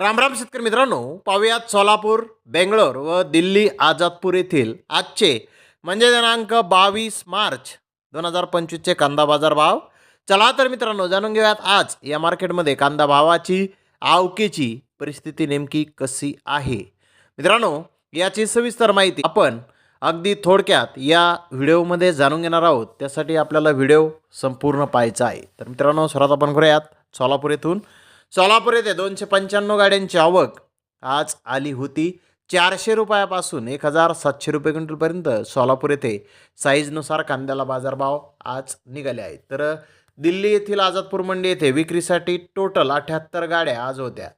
रामराम शेतकरी मित्रांनो पाहुयात सोलापूर बेंगलोर व दिल्ली आझादपूर येथील आजचे म्हणजे दिनांक बावीस मार्च दोन हजार पंचवीसचे कांदा बाजार भाव. चला तर मित्रांनो जाणून घेऊयात आज या मार्केटमध्ये कांदा भावाची आवकेची परिस्थिती नेमकी कशी आहे? मित्रांनो याची सविस्तर माहिती आपण अगदी थोडक्यात या व्हिडिओमध्ये जाणून घेणार आहोत. त्यासाठी आपल्याला व्हिडिओ संपूर्ण पाहायचा आहे. तर मित्रांनो सर्वात आपण करूयात सोलापूर येथून. सोलापूर येथे दोनशे पंच्याण्णव गाड्यांची आवक आज आली होती. चारशे रुपयापासून एक हजार सातशे रुपये क्विंटलपर्यंत सोलापूर येथे साईजनुसार कांद्याला बाजारभाव आज निघाले आहेत. तर दिल्ली येथील आझादपूर मंडी येथे विक्रीसाठी टोटल अठ्याहत्तर गाड्या आज होत्या.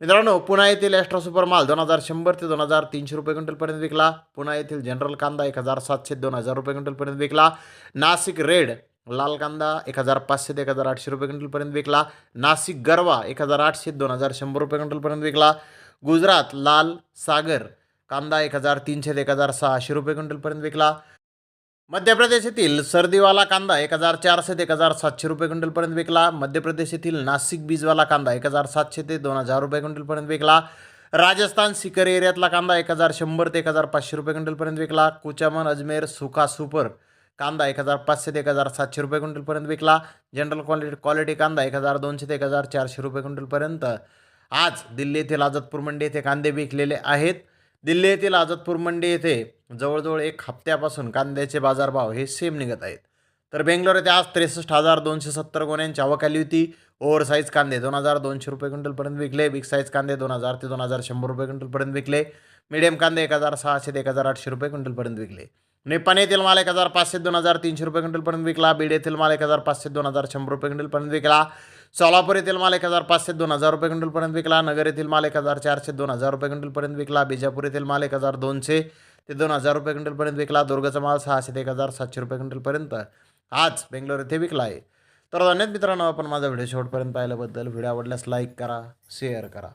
मित्रांनो पुणे येथील एस्ट्रा सुपर माल दोन हजार शंभर ते दोन हजार तीनशे रुपये क्विंटलपर्यंत विकला. पुणे येथील जनरल कांदा एक हजार सातशे दोन हजार रुपये क्विंटलपर्यंत विकला. नाशिक रेड लाल कांदा एक हजार पाचशे ते एक हजार आठशे रुपये क्विंटलपर्यंत विकला. नाशिक गरवा एक हजार आठशे दोन हजार शंभर रुपये क्विंटलपर्यंत विकला. गुजरात लाल सागर कांदा एक हजार तीनशे ते एक हजार सहाशे रुपये क्विंटलपर्यंत विकला. मध्य प्रदेश येथील सर्दीवाला कांदा एक हजार चारशे ते एक हजार सातशे रुपये क्विंटलपर्यंत विकला. मध्य प्रदेश येथील नाशिक बीजवाला कांदा एक हजार सातशे ते दोन हजार रुपये क्विंटलपर्यंत विकला. राजस्थान सिकर एरियातला कांदा एक हजार शंभर ते एक हजार पाचशे रुपये क्विंटलपर्यंत विकला. कुचामन अजमेर सुका सुपर कांदा एक हजार पाचशे ते एक हजार सातशे रुपये क्विंटलपर्यंत विकला. जनरल क्वालिटी क्वालिटी कांदा एक हजार दोनशे ते एक हजार चारशे रुपये क्विंटलपर्यंत. आज दिल्ली येथील आझादपूर मंडी येथे कांदे विकलेले आहेत. दिल्ली येथील आझादपूर मंडी येथे जवळजवळ एक हप्त्यापासून कांद्याचे बाजारभाव हे सेम निघत आहेत. तर बेंगलोर येथे आज त्रेसष्ट हजार दोनशे सत्तर गोण्यांची आवक आली होती. ओव्हर साईज कांदे दोन हजार दोनशे रुपये क्विंटलपर्यंत विकले. बिग साईज कांदे दोन हजार ते दोन हजार शंभर रुपये क्विंटलपर्यंत विकले. मिडियम कांदे एक हजार सहाशे ते एक हजार आठशे रुपये क्विंटलपर्यंत विकले. निपाणी येथील माल एक हजार पाचशे दोन हजार तीनशे रुपये क्विंटलपर्यंत विकला. बीड येथील माल एक हजार पाचशे दोन हजार शंभर रुपये क्विंटलपर्यंत विकला. सोलापूर येथील माल एक हजार पाचशे दोन हजार रुपये क्विंटलपर्यंत विकला. नगर येथील माल एक हजार चारशे दोन हजार रुपये क्विंटलपर्यंत विकला. बिजापूर येथील माल एक हजार दोनशे ते दोन हजार रुपये क्विंटलपर्यंत विकला. दुर्गाचा माल सहाशे ते एक हजार सातशे रुपये क्विंटलपर्यंत आज बेंगलोर येथे विकला आहे. तर धन्यवाद मित्रांनो आपण माझा व्हिडिओ शेवटपर्यंत पाहिल्याबद्दल. व्हिडिओ आवडल्यास लाईक करा शेअर करा.